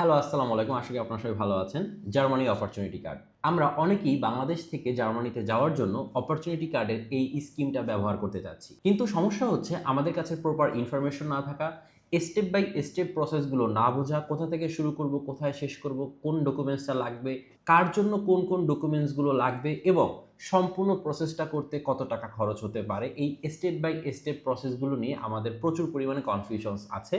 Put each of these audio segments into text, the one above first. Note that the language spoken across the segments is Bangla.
হ্যালো আসসালামু আলাইকুম। আশা করি আপনারা সবাই ভালো আছেন। জার্মানি অপরচুনিটি কার্ড আমরা অনেকেই বাংলাদেশ থেকে জার্মানিতে যাওয়ার জন্য অপরচুনিটি কার্ডের এই স্কিমটা ব্যবহার করতে যাচ্ছি। কিন্তু সমস্যা হচ্ছে আমাদের কাছে প্রপার ইনফরমেশন না থাকা স্টেপ বাই স্টেপ প্রসেসগুলো না বোঝা, কোথা থেকে শুরু করব, কোথায় শেষ করব, কোন ডকুমেন্টসটা লাগবে, কার জন্য কোন কোন ডকুমেন্টসগুলো লাগবে এবং সম্পূর্ণ প্রসেসটা করতে কত টাকা খরচ হতে পারে, এই স্টেপ বাই স্টেপ প্রসেসগুলো নিয়ে আমাদের প্রচুর পরিমাণে কনফিউশনস আছে।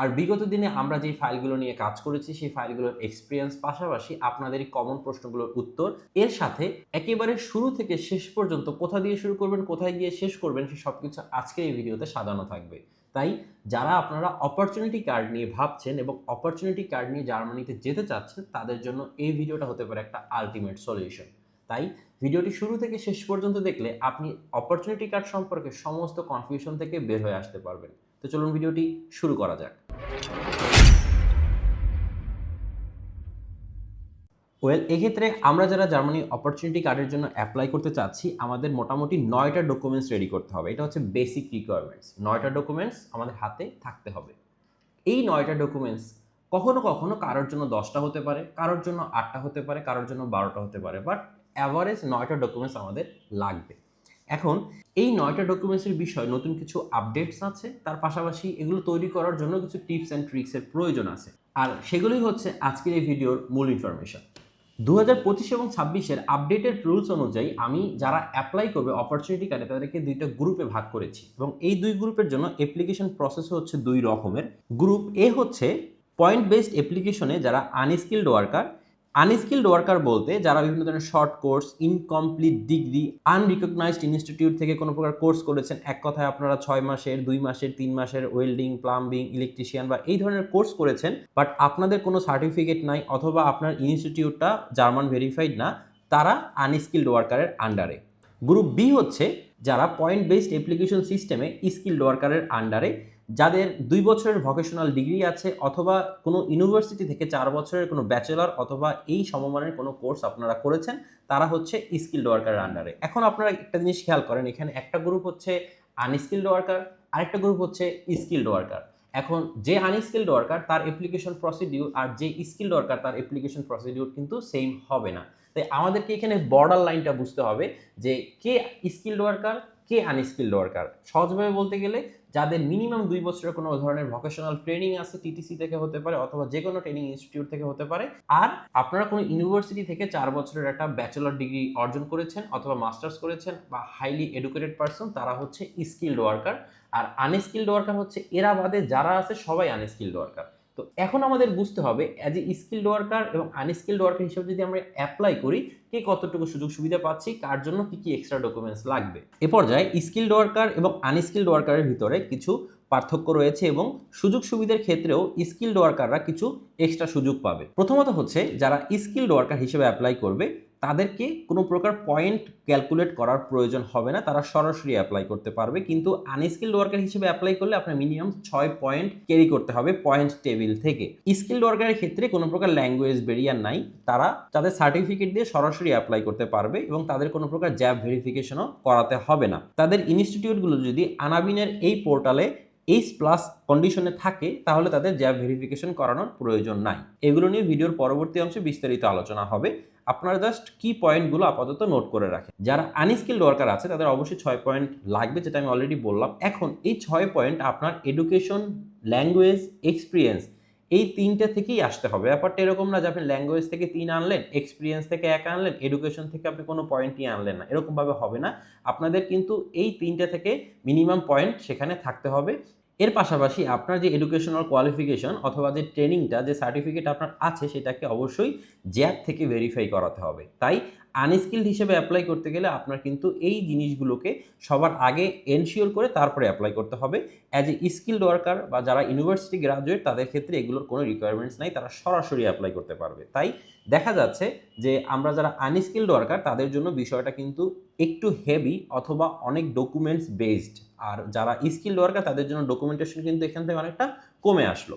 আর বিগত দিনে আমরা যেই ফাইলগুলো নিয়ে কাজ করেছি, সেই ফাইলগুলোর এক্সপিরিয়েন্স পাশাপাশি আপনাদের কমন প্রশ্নগুলোর উত্তর, এর সাথে একেবারে শুরু থেকে শেষ পর্যন্ত কোথা দিয়ে শুরু করবেন, কোথায় গিয়ে শেষ করবেন সে সব কিছু আজকের এই ভিডিওতে সাজানো থাকবে। তাই যারা আপনারা অপরচুনিটি কার্ড নিয়ে ভাবছেন এবং অপরচুনিটি কার্ড নিয়ে জার্মানিতে যেতে চাচ্ছেন, তাদের জন্য এই ভিডিওটা হতে পারে একটা আলটিমেট সলিউশন তাই ভিডিওটি শুরু থেকে শেষ পর্যন্ত দেখলে আপনি অপরচুনিটি কার্ড সম্পর্কে সমস্ত কনফিউশন থেকে বের হয়ে আসতে পারবেন। তো চলুন ভিডিওটি শুরু করা যাক। ওয়েল এক্ষেত্রে আমরা যারা জার্মানি অপরচুনিটি কার্ডের জন্য অ্যাপ্লাই করতে চাচ্ছি, আমাদের মোটামুটি নয়টা ডকুমেন্টস রেডি করতে হবে। এটা হচ্ছে বেসিক রিকোয়ারমেন্টস নয়টা ডকুমেন্টস আমাদের হাতে থাকতে হবে। এই নয়টা ডকুমেন্টস কখনো কখনো কারোর জন্য দশটা হতে পারে, কারোর জন্য আটটা হতে পারে, কারোর জন্য বারোটা হতে পারে বাট অ্যাভারেজ নয়টা ডকুমেন্টস আমাদের লাগবে। এখন এই নয়টা ডকুমেন্টসের বিষয়ে নতুন কিছু আপডেটস আছে, তার পাশাপাশি এগুলো তৈরি করার জন্য কিছু টিপস অ্যান্ড ট্রিক্সের প্রয়োজন আছে। আর সেগুলোই হচ্ছে আজকের এই ভিডিওর মূল ইনফরমেশন দু হাজার পঁচিশ এবং ছাব্বিশের আপডেটেড রুলস অনুযায়ী আমি যারা অ্যাপ্লাই করবে অপরচুনিটি কার্ডে তাদেরকে দুইটা গ্রুপে ভাগ করেছি। এবং এই দুই গ্রুপের জন্য অ্যাপ্লিকেশন প্রসেস হচ্ছে দুই রকমের। গ্রুপ এ হচ্ছে পয়েন্ট বেসড অ্যাপ্লিকেশনে যারা আনস্কিল্ড ওয়ার্কার আনস্কিল্ড ওয়ার্কার বলতে যারা বিভিন্ন ধরনের short course incomplete degree unrecognized institute থেকে কোনো প্রকার কোর্স করেছেন, এক কথায় আপনারা ছয় মাসের, দুই মাসের, তিন মাসের ওয়েল্ডিং প্লাম্বিং ইলেকট্রিশিয়ান বা এই ধরনের কোর্স করেছেন বাট আপনাদের কোনো সার্টিফিকেট নাই অথবা আপনার ইনস্টিটিউটটা জার্মান ভেরিফাইড না, তারা আনস্কিল্ড ওয়ার্কারের আন্ডারে গ্রুপ বি হচ্ছে যারা পয়েন্ট বেসড অ্যাপ্লিকেশন সিস্টেমে স্কিল্ড ওয়ার্কারের আন্ডারে যাদের দুই বছরের ভকেশনাল ডিগ্রি আছে অথবা কোনো ইউনিভার্সিটি থেকে চার বছরের কোনো ব্যাচেলর অথবা এই সমমানের কোনো কোর্স আপনারা করেছেন, তারা হচ্ছে স্কিল্ড ওয়ার্কারের আন্ডারে এখন আপনারা একটা জিনিস খেয়াল করেন, এখানে একটা গ্রুপ হচ্ছে আনস্কিল্ড ওয়ার্কার আরেকটা গ্রুপ হচ্ছে স্কিল্ড ওয়ার্কার এখন যে আনস্কিল্ড ওয়ার্কার তার অ্যাপ্লিকেশন প্রসিডিউর আর যে স্কিল্ড ওয়ার্কার তার অ্যাপ্লিকেশন প্রসিডিউর কিন্তু সেম হবে না। তাই আমাদেরকে এখানে বর্ডার লাইনটা বুঝতে হবে যে কে স্কিল্ড ওয়ার্কার কে আনস্কিল্ড ওয়ার্কার সহজভাবে বলতে গেলে যাদের মিনিমাম দুই বছরের কোনো ধরনের ভোকেশনাল ট্রেনিং আছে টিটিসি থেকে হতে পারে অথবা যে কোনো ট্রেনিং ইনস্টিটিউট থেকে হতে পারে। আর আপনারা কোনো ইউনিভার্সিটি থেকে চার বছরের একটা ব্যাচেলর ডিগ্রি অর্জন করেছেন অথবা মাস্টার্স করেছেন বা হাইলি এডুকেটেড পারসন তারা হচ্ছে স্কিল্ড ওয়ার্কার আর আনস্কিল্ড ওয়ার্কার হচ্ছে, এরা বাদে যারা আছে সবাই আনস্কিল্ড ওয়ার্কার তো এখন আমাদের বুঝতে হবে অ্যাজ এ স্কিল্ড ওয়ার্কার এবং আনস্কিল্ড ওয়ার্কার হিসেবে যদি আমরা অ্যাপ্লাই করি, কে কতটুকু সুযোগ সুবিধা পাচ্ছি, কার জন্য কী কী এক্সট্রা ডকুমেন্টস লাগবে? এ পর্যায়ে স্কিল্ড ওয়ার্কার এবং আনস্কিল্ড ওয়ার্কারের ভিতরে কিছু পার্থক্য রয়েছে এবং সুযোগ সুবিধার ক্ষেত্রেও স্কিল্ড ওয়ার্কাররা কিছু এক্সট্রা সুযোগ পাবে। প্রথমত হচ্ছে, যারা স্কিল্ড ওয়ার্কার হিসেবে অ্যাপ্লাই করবে তাদেরকে কোনো প্রকার পয়েন্ট ক্যালকুলেট করার প্রয়োজন হবে না, তারা সরাসরি অ্যাপ্লাই করতে পারবে। কিন্তু আনস্কিল্ড ওয়ার্কার হিসেবে অ্যাপ্লাই করলে আপনার মিনিমাম ছয় পয়েন্ট ক্যারি করতে হবে পয়েন্ট টেবিল থেকে। স্কিল্ড ওয়ার্কারের ক্ষেত্রে কোনো প্রকার ল্যাঙ্গুয়েজ বেরিয়ার নাই, তারা তাদের সার্টিফিকেট দিয়ে সরাসরি অ্যাপ্লাই করতে পারবে এবং তাদের কোনো প্রকার জ্যাব ভেরিফিকেশনও করাতে হবে না। তাদের ইনস্টিটিউটগুলো যদি আনাবিনের এই পোর্টালে এইচ প্লাস কন্ডিশনে থাকে, তাহলে তাদের জ্যাব ভেরিফিকেশন করানোর প্রয়োজন নাই। এগুলো নিয়ে ভিডিওর পরবর্তী অংশে বিস্তারিত আলোচনা হবে। আপনারা জাস্ট কি পয়েন্টগুলো আপাতত নোট করে রাখেন। যারা আনস্কিল্ড ওয়ার্কার আছে, তাদের অবশ্যই ছয় পয়েন্ট লাগবে, যেটা আমি অলরেডি বললাম। এখন এই ছয় পয়েন্ট আপনার এডুকেশন ল্যাঙ্গুয়েজ এক্সপিরিয়েন্স এই তিনটা থেকেই আসতে হবে। ব্যাপারটা এরকম না যে আপনি ল্যাঙ্গুয়েজ থেকে তিন আনলেন এক্সপিরিয়েন্স থেকে এক আনলেন এডুকেশন থেকে আপনি কোনো পয়েন্টই আনলেন না। এরকমভাবে হবে না। আপনাদের কিন্তু এই তিনটা থেকে মিনিমাম পয়েন্ট সেখানে থাকতে হবে। এর পাশাপাশি আপনার যে এডুকেশনাল কোয়ালিফিকেশন অথবা যে ট্রেনিংটা যে সার্টিফিকেট আপনার আছে, সেটাকে অবশ্যই জ্যাব থেকে ভেরিফাই করাতে হবে। তাই আনস্কিল্ড হিসেবে অ্যাপ্লাই করতে গেলে আপনার কিন্তু এই জিনিসগুলোকে সবার আগে এনশিওর করে তারপরে অ্যাপ্লাই করতে হবে। অ্যাজ এ স্কিল্ড ওয়ার্কার বা যারা ইউনিভার্সিটি গ্রাজুয়েট তাদের ক্ষেত্রে এগুলোর কোনো রিকোয়ারমেন্টস নাই, তারা সরাসরি অ্যাপ্লাই করতে পারবে। তাই দেখা যাচ্ছে যে আমরা যারা আনস্কিল্ড ওয়ার্কার তাদের জন্য বিষয়টা কিন্তু একটু হেভি অথবা অনেক ডকুমেন্টস বেসড আর যারা স্কিল্ড ওয়ার্কার তাদের জন্য ডকুমেন্টেশন কিন্তু এখান থেকে অনেকটা কমে আসলো।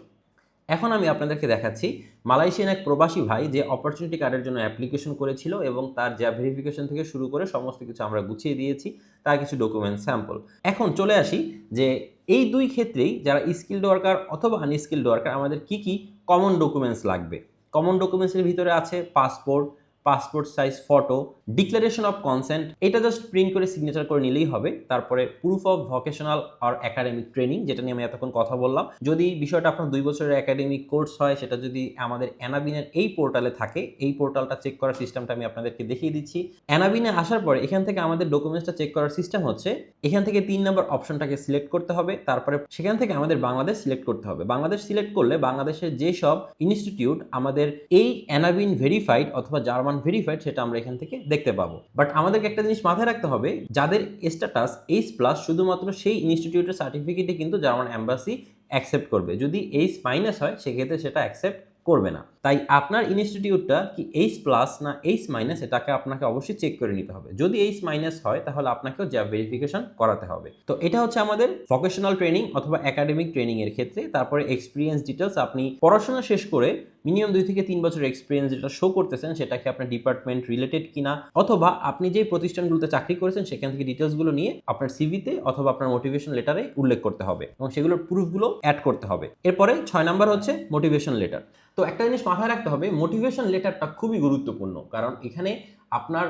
এখন আমি আপনাদেরকে দেখাচ্ছি মালয়েশিয়ান এক প্রবাসী ভাই যে অপরচুনিটি কার্ডের জন্য অ্যাপ্লিকেশন করেছিল এবং তার যা ভেরিফিকেশন থেকে শুরু করে সমস্ত কিছু আমরা গুছিয়ে দিয়েছি, তার কিছু ডকুমেন্ট স্যাম্পল এখন চলে আসি যে এই দুই ক্ষেত্রেই যারা স্কিল্ড ওয়ার্কার অথবা আনস্কিল্ড ওয়ার্কার আমাদের কি কি কমন ডকুমেন্টস লাগবে? কমন ডকুমেন্টসের ভিতরে আছে passport passport size photo declaration of consent এটা জাস্ট প্রিন্ট করে সিগনেচার করে নিলেই হবে। তারপরে প্রুফ অফ ভোকেশনাল আর একাডেমিক ট্রেনিং যেটা নিয়ে আমি এতক্ষণ কথা বললাম। যদি বিষয়টা আপনার দুই বছরের একাডেমিক কোর্স হয়, সেটা যদি আমাদের অ্যানাবিনের এই পোর্টালে থাকে, এই পোর্টালটা চেক করার সিস্টেমটা আমি আপনাদেরকে দেখিয়ে দিচ্ছি। অ্যানাবিনে আসার পরে এখান থেকে আমাদের ডকুমেন্টসটা চেক করার সিস্টেম হচ্ছে, এখান থেকে তিন নম্বর অপশনটাকে সিলেক্ট করতে হবে। তারপরে সেখান থেকে আমাদের বাংলাদেশ সিলেক্ট করতে হবে। বাংলাদেশ সিলেক্ট করলে বাংলাদেশের যে সব ইনস্টিটিউট আমাদের এই অ্যানাবিন ভেরিফাইড অথবা জার্মান ভেরিফাইড সেটা আমরা এখান থেকে দেখতে পাবো। বাট আমাদেরকে একটা জিনিস মাথায় রাখতে হবে, যাদের স্ট্যাটাস এইচ প্লাস শুধুমাত্র সেই ইনস্টিটিউটের সার্টিফিকেটে কিন্তু জার্মান অ্যাম্বাসি অ্যাকসেপ্ট করবে। যদি এইচ মাইনাস হয়, সেক্ষেত্রে সেটা অ্যাকসেপ্ট করবে না। তাই আপনার ইনস্টিটিউটটা কি এইচ প্লাস না এইচ মাইনাস এটাকে আপনাকে অবশ্যই চেক করে নিতে হবে। যদি এইচ মাইনাস হয়, তাহলে আপনাকেও জ্যাব ভেরিফিকেশন করাতে হবে। তো এটা হচ্ছে আমাদের ভোকেশনাল ট্রেনিং অথবা একাডেমিক ট্রেনিং এর ক্ষেত্রে। তারপরে এক্সপিরিয়েন্স ডিটেলস আপনি পড়াশোনা শেষ করে মিনিমাম দুই থেকে তিন বছর এক্সপিরিয়েন্স যেটা শো করতেছেন, সেটাকে আপনার ডিপার্টমেন্ট রিলেটেড কিনা, অথবা আপনি যে প্রতিষ্ঠানগুলোতে চাকরি করেছেন, সেখান থেকে ডিটেলসগুলো নিয়ে আপনার সিভিতে অথবা আপনার মোটিভেশন লেটারে উল্লেখ করতে হবে এবং সেগুলোর প্রুফগুলো অ্যাড করতে হবে। এরপরে ছয় নাম্বার হচ্ছে মোটিভেশন লেটার তো একটা জিনিস মাথায় রাখতে হবে মোটিভেশন লেটারটা খুবই গুরুত্বপূর্ণ, কারণ এখানে আপনার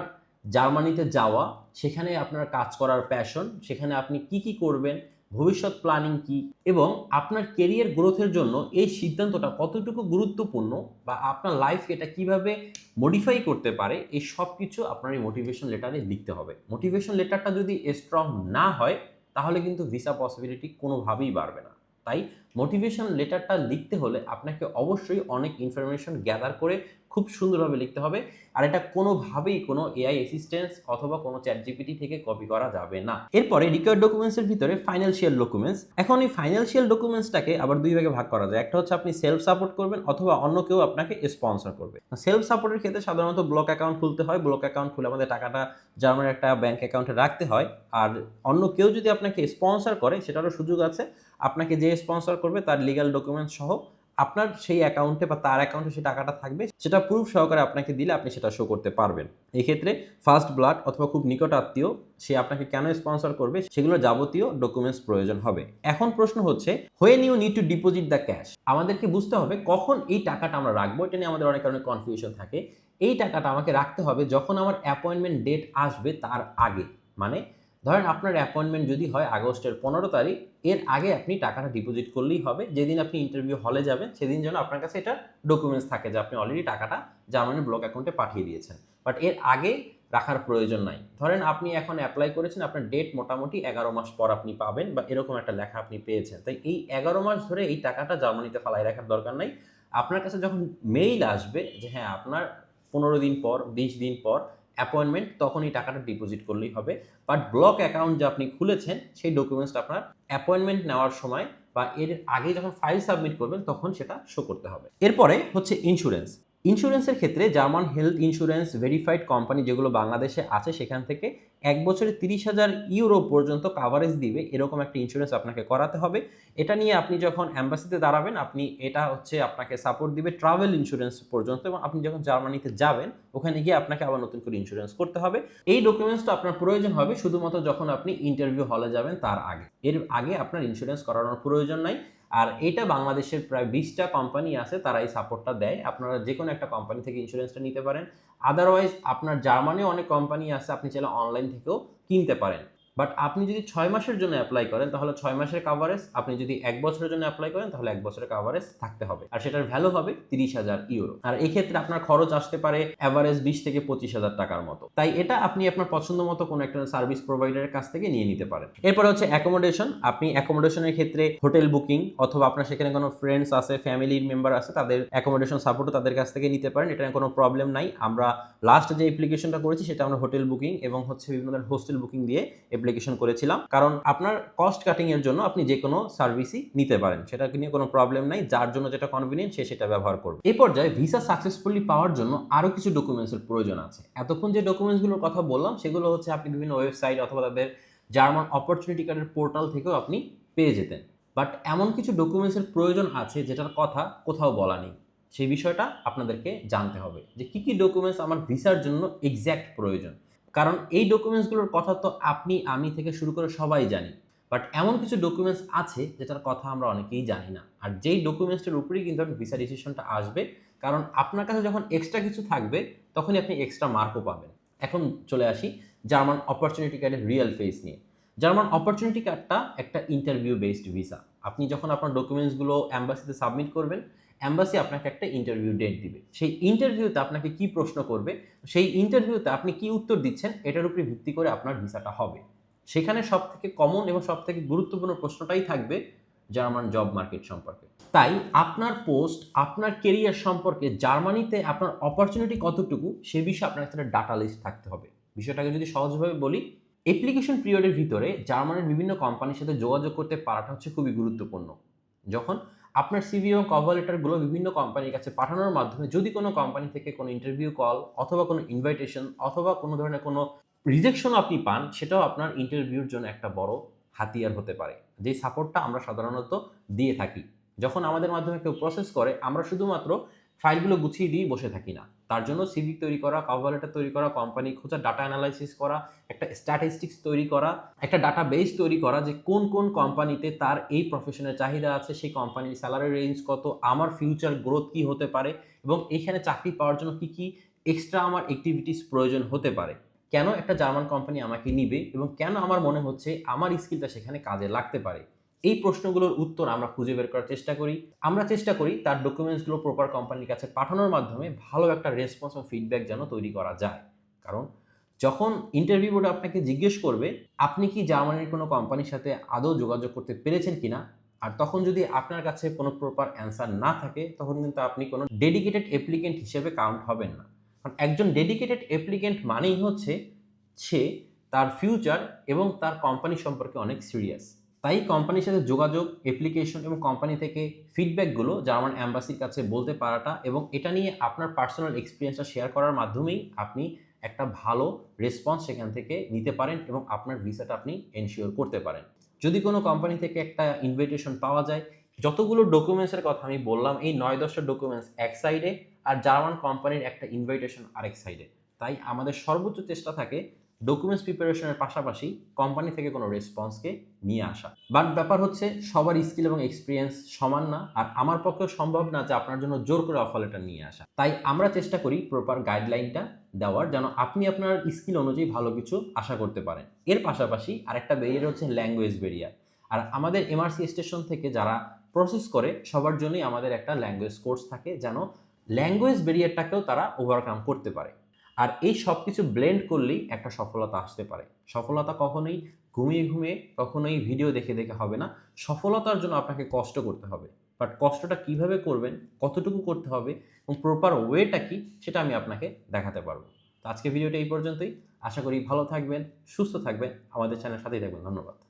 জার্মানিতে যাওয়া, সেখানে আপনার কাজ করার প্যাশন সেখানে আপনি কি কি করবেন ভবিষ্যৎ প্ল্যানিং কি এবং আপনার কেরিয়ার গ্রোথের জন্য এই সিদ্ধান্তটা কতটুকু গুরুত্বপূর্ণ বা আপনার লাইফ এটা কীভাবে মডিফাই করতে পারে, এই সব কিছু আপনার এই মোটিভেশন লেটারে লিখতে হবে। মোটিভেশন লেটারটা যদি স্ট্রং না হয়, তাহলে কিন্তু ভিসা পসিবিলিটি কোনোভাবেই বাড়বে না। তাই মোটিভেশন লেটারটা লিখতে হলে আপনাকে অবশ্যই অনেক ইনফরমেশন গ্যাদার করে খুব সুন্দরভাবে লিখতে হবে। আর এটা কোনোভাবেই কোনো এআই অ্যাসিস্ট্যান্স অথবা কোনো চ্যাট জিপিটি থেকে কপি করা যাবে না। এরপরে রিকোয়ার্ড ডকুমেন্টসের ভিতরে ফাইন্যান্সিয়াল ডকুমেন্টস এখন এই ফাইন্যান্সিয়াল ডকুমেন্টসটাকে আবার দুই ভাগে ভাগ করা যায়। একটা হচ্ছে আপনি সেলফ সাপোর্ট করবেন অথবা অন্য কেউ আপনাকে স্পন্সর করবে। সেলফ সাপোর্টের ক্ষেত্রে সাধারণত ব্লক অ্যাকাউন্ট খুলতে হয়। ব্লক অ্যাকাউন্ট খুলে আমাদের টাকাটা জার্মানির একটা ব্যাংক অ্যাকাউন্টে রাখতে হয়। আর অন্য কেউ যদি আপনাকে স্পন্সর করে, সেটারও সুযোগ আছে। আপনাকে যে স্পন্সর করবে, তার লিগ্যাল ডকুমেন্টস সহ আপনার সেই অ্যাকাউন্টে বা তার অ্যাকাউন্টে সেই টাকাটা থাকবে, সেটা প্রুফ সহকারে আপনাকে দিলে আপনি সেটা শো করতে পারবেন। এক্ষেত্রে ফার্স্ট ব্লাড অথবা খুব নিকট আত্মীয়, সে আপনাকে কেন স্পন্সর করবে, সেগুলো যাবতীয় ডকুমেন্টস প্রয়োজন হবে। এখন প্রশ্ন হচ্ছে when you need to deposit the cash আমাদেরকে বুঝতে হবে কখন এই টাকাটা আমরা রাখব, এটা নিয়ে আমাদের অনেক অনেক কনফিউশন থাকে। এই টাকাটা আমাকে রাখতে হবে যখন আমার অ্যাপয়েন্টমেন্ট ডেট আসবে তার আগে। মানে ধরেন আপনার অ্যাপয়েন্টমেন্ট যদি হয় আগস্টের পনেরো তারিখ এর আগে আপনি টাকাটা ডিপোজিট করলেই হবে। যেদিন আপনি ইন্টারভিউ হলে যাবেন, সেদিন যেন আপনার কাছে এটা ডকুমেন্টস থাকে যে আপনি অলরেডি টাকাটা জার্মানির ব্লক অ্যাকাউন্টে পাঠিয়ে দিয়েছেন। বাট এর আগে রাখার প্রয়োজন নাই। ধরেন আপনি এখন অ্যাপ্লাই করেছেন, আপনার ডেট মোটামুটি এগারো মাস পর আপনি পাবেন বা এরকম একটা লেখা আপনি পেয়েছেন। তাই এই এগারো মাস ধরে এই টাকাটা জার্মানিতে ফালাই রাখার দরকার নাই। আপনার কাছে যখন মেইল আসবে যে হ্যাঁ আপনার পনেরো দিন পর, বিশ দিন পর অ্যাপয়েন্টমেন্ট তখন এই টাকাটা ডিপোজিট করলেই হবে। বাট ব্লক অ্যাকাউন্ট যা আপনি খুলেছেন, সেই ডকুমেন্টসটা আপনার অ্যাপয়েন্টমেন্ট নেওয়ার সময় বা এর আগে যখন ফাইল সাবমিট করবেন, তখন সেটা শো করতে হবে। এরপরে হচ্ছে ইন্স্যুরেন্স ইন্স্যুরেন্সের ক্ষেত্রে German health insurance verified company যেগুলো বাংলাদেশে আছে, সেখান থেকে এক বছরে তিরিশ হাজার ইউরো পর্যন্ত কাভারেজ দিবে, এরকম একটা ইন্স্যুরেন্স আপনাকে করাতে হবে। এটা নিয়ে আপনি যখন অ্যাম্বাসিতে দাঁড়াবেন, আপনি এটা হচ্ছে আপনাকে সাপোর্ট দিবে ট্রাভেল ইন্স্যুরেন্স পর্যন্ত এবং আপনি যখন জার্মানিতে যাবেন, ওখানে গিয়ে আপনাকে আবার নতুন করে ইন্স্যুরেন্স করতে হবে। এই ডকুমেন্টসটা আপনার প্রয়োজন হবে, শুধুমাত্র যখন আপনি ইন্টারভিউ হলে যাবেন, তার আগে। এর আগে আপনার ইন্স্যুরেন্স করানোর প্রয়োজন নাই। আর এটা বাংলাদেশের প্রায় বিশটা কোম্পানি আছে, তারা এই সাপোর্টটা দেয়। আপনারা যে কোনো একটা কোম্পানি থেকে ইন্স্যুরেন্সটা নিতে পারেন। আদারওয়াইজ আপনার জার্মানিও অনেক কোম্পানি আছে, আপনি চাইলে অনলাইন থেকেও কিনতে পারেন। বাট আপনি যদি ছয় মাসের জন্য অ্যাপ্লাই করেন, তাহলে ছয় মাসের কাভারেজ আপনি যদি এক বছরের জন্য অ্যাপ্লাই করেন, তাহলে এক বছরের কাভারেজ থাকতে হবে। আর সেটার ভ্যালু হবে তিরিশ হাজার ইউরো আর এই ক্ষেত্রে আপনার খরচ আসতে পারে অ্যাভারেজ বিশ থেকে পঁচিশ হাজার টাকার মতো। তাই এটা আপনি আপনার পছন্দ মতো কোনো একটা সার্ভিস প্রোভাইডারের কাছ থেকে নিয়ে নিতে পারেন। এরপরে হচ্ছে অ্যাকোমোডেশন আপনি অ্যাকোমোডেশনের ক্ষেত্রে হোটেল বুকিং অথবা আপনার সেখানে কোনো ফ্রেন্ডস আছে ফ্যামিলির মেম্বার আছে, তাদের অ্যাকোমোডেশন সাপোর্টও তাদের কাছ থেকে নিতে পারেন। এটা কোনো প্রবলেম নাই। আমরা লাস্ট যে অ্যাপ্লিকেশনটা করেছি, সেটা আমরা হোটেল বুকিং এবং হচ্ছে বিভিন্ন ধরনের হোস্টেল বুকিং দিয়ে অ্যাপ্লিকেশন করেছিলাম। কারণ আপনার কস্ট কাটিং এর জন্য আপনি যে কোনো সার্ভিসই নিতে পারেন। সেটা নিয়ে কোনো প্রবলেম নাই। যার জন্য যেটা কনভিনিয়েন্ট সে সেটা ব্যবহার করবে। এই পর্যায়ে ভিসা সাকসেসফুলি পাওয়ার জন্য আরও কিছু ডকুমেন্টসের প্রয়োজন আছে। এতক্ষণ যে ডকুমেন্টসগুলোর কথা বললাম, সেগুলো হচ্ছে আপনি বিভিন্ন ওয়েবসাইট অথবা তাদের জার্মান অপরচুনিটি কার্ডের পোর্টাল থেকেও আপনি পেয়ে যেতেন। বাট এমন কিছু ডকুমেন্টসের প্রয়োজন আছে যেটার কথা কোথাও বলা নেই। সেই বিষয়টা আপনাদেরকে জানতে হবে যে কী কী ডকুমেন্টস আমার ভিসার জন্য এক্স্যাক্ট প্রয়োজন। কারণ এই ডকুমেন্টসগুলোর কথা তো আপনি, আমি থেকে শুরু করে সবাই জানি। বাট এমন কিছু ডকুমেন্টস আছে যেটার কথা আমরা অনেকেই জানি না। আর যেই ডকুমেন্টসটার উপরেই কিন্তু ভিসা ডিসিশনটা আসবে, কারণ আপনার কাছে যখন এক্সট্রা কিছু থাকবে, তখনই আপনি এক্সট্রা মার্কও পাবেন। এখন চলে আসি জার্মান অপরচুনিটি কার্ডের রিয়েল ফেস নিয়ে। জার্মান অপরচুনিটি কার্ডটা একটা ইন্টারভিউ বেসড ভিসা আপনি যখন আপনার ডকুমেন্টসগুলো অ্যাম্বাসিতে সাবমিট করবেন অ্যাম্বাসি আপনাকে একটা ইন্টারভিউ ডেট দিবে। সেই ইন্টারভিউতে আপনাকে কি প্রশ্ন করবে, সেই ইন্টারভিউতে আপনি কি উত্তর দিচ্ছেন, এটার উপরে ভিত্তি করে আপনার ভিসাটা হবে। সেখানে সব থেকে কমন এবং সব থেকে গুরুত্বপূর্ণ প্রশ্নটাই থাকবে জার্মান জব মার্কেট সম্পর্কে। তাই আপনার পোস্ট আপনার কেরিয়ার সম্পর্কে জার্মানিতে আপনার অপরচুনিটি কতটুকু, সে বিষয়ে আপনার একটা ডাটা লিস্ট থাকতে হবে। বিষয়টাকে যদি সহজভাবে বলি অ্যাপ্লিকেশন পিরিয়ডের ভিতরে জার্মানির বিভিন্ন কোম্পানির সাথে যোগাযোগ করতে পারাটা হচ্ছে খুবই গুরুত্বপূর্ণ। যখন আপনার সিভি এবং কভার লেটারগুলো বিভিন্ন কোম্পানির কাছে পাঠানোর মাধ্যমে যদি কোনো কোম্পানি থেকে কোনো ইন্টারভিউ কল অথবা কোনো ইনভাইটেশন অথবা কোনো ধরনের কোনো রিজেকশন আপনি পান, সেটাও আপনার ইন্টারভিউর জন্য একটা বড় হাতিয়ার হতে পারে। যে সাপোর্টটা আমরা সাধারণত দিয়ে থাকি। যখন আমাদের মাধ্যমে কেউ প্রসেস করে, আমরা শুধুমাত্র ফাইলগুলো গুছিয়ে দিয়ে বসে থাকি না। তার জন্য সিভি তৈরি করা কভার লেটার তৈরি করা কোম্পানি খোঁজা ডাটা অ্যানালাইসিস করা, একটা স্ট্যাটিস্টিক্স তৈরি করা, একটা ডাটা বেস তৈরি করা যে কোন কোন কোম্পানিতে তার এই প্রফেশনের চাহিদা আছে, সেই কোম্পানির স্যালারি রেঞ্জ কত, আমার ফিউচার গ্রোথ কি হতে পারে এবং এখানে চাকরি পাওয়ার জন্য কি কি এক্সট্রা আমার অ্যাক্টিভিটিস প্রয়োজন হতে পারে। কেন একটা জার্মান কোম্পানি আমাকে নিবে এবং কেন আমার মনে হচ্ছে আমার স্কিলটা সেখানে কাজে লাগতে পারে? এই প্রশ্নগুলোর উত্তর আমরা খুঁজে বের করার চেষ্টা করি। আমরা চেষ্টা করি তার ডকুমেন্টসগুলো প্রপার কোম্পানির কাছে পাঠানোর মাধ্যমে ভালো একটা রেসপন্স ও ফিডব্যাক যেন তৈরি করা যায়। কারণ যখন ইন্টারভিউ বোর্ডে আপনাকে জিজ্ঞেস করবে, আপনি কি জার্মানির কোনো কোম্পানির সাথে আদৌ যোগাযোগ করতে পেরেছেন কিনা? আর তখন যদি আপনার কাছে কোনো প্রপার অ্যান্সার না থাকে, তখন কিন্তু আপনি কোনো ডেডিকেটেড অ্যাপ্লিকেন্ট হিসেবে কাউন্ট হবেন না। কারণ একজন ডেডিকেটেড অ্যাপ্লিকেন্ট মানেই হচ্ছে সে তার ফিউচার এবং তার কোম্পানি সম্পর্কে অনেক সিরিয়াস তাই কোম্পানির সাথে যোগাযোগ অ্যাপ্লিকেশন এবং কোম্পানি থেকে ফিডব্যাকগুলো জার্মান অ্যাম্বাসির কাছে বলতে পারাটা এবং এটা নিয়ে আপনার পার্সোনাল এক্সপিরিয়েন্সটা শেয়ার করার মাধ্যমেই আপনি একটা ভালো রেসপন্স সেখান থেকে নিতে পারেন এবং আপনার ভিসাটা আপনি এনশিওর করতে পারেন। যদি কোনো কোম্পানি থেকে একটা ইনভিটেশন পাওয়া যায়, যতগুলো ডকুমেন্টসের কথা আমি বললাম, এই নয় দশটা ডকুমেন্টস এক সাইডে আর জার্মান কোম্পানির একটা ইনভাইটেশন আরেক সাইডে তাই আমাদের সর্বোচ্চ চেষ্টা থাকে ডকুমেন্টস প্রিপারেশনের পাশাপাশি কোম্পানি থেকে কোনো রেসপন্সকে নিয়ে আসা। বাট ব্যাপার হচ্ছে, সবার স্কিল এবং এক্সপিরিয়েন্স সমান না, আর আমার পক্ষেও সম্ভব না যে আপনার জন্য জোর করে অফার লেটার নিয়ে আসা। তাই আমরা চেষ্টা করি প্রপার গাইডলাইনটা দেওয়ার, যেন আপনি আপনার স্কিল অনুযায়ী ভালো কিছু আশা করতে পারেন। এর পাশাপাশি আরেকটা ব্যারিয়ার হচ্ছে ল্যাঙ্গুয়েজ ব্যারিয়ার আর আমাদের এমআরসি স্টেশন থেকে যারা প্রসেস করে, সবার জন্যই আমাদের একটা ল্যাঙ্গুয়েজ কোর্স থাকে, যেন ল্যাঙ্গুয়েজ ব্যারিয়ারটাকেও তারা ওভারকাম করতে পারে। আর এই সব কিছু ব্লেন্ড করলেই একটা সফলতা আসতে পারে। সফলতা কখনোই ঘুমিয়ে ঘুমিয়ে, কখনোই ভিডিও দেখে দেখে হবে না। সফলতার জন্য আপনাকে কষ্ট করতে হবে। বাট কষ্টটা কীভাবে করবেন, কতটুকু করতে হবে এবং প্রপার ওয়েটা কি, সেটা আমি আপনাকে দেখাতে পারব। তো আজকে ভিডিওটা এই পর্যন্তই। আশা করি ভালো থাকবেন, সুস্থ থাকবেন। আমাদের চ্যানেল সাথেই থাকবেন। ধন্যবাদ।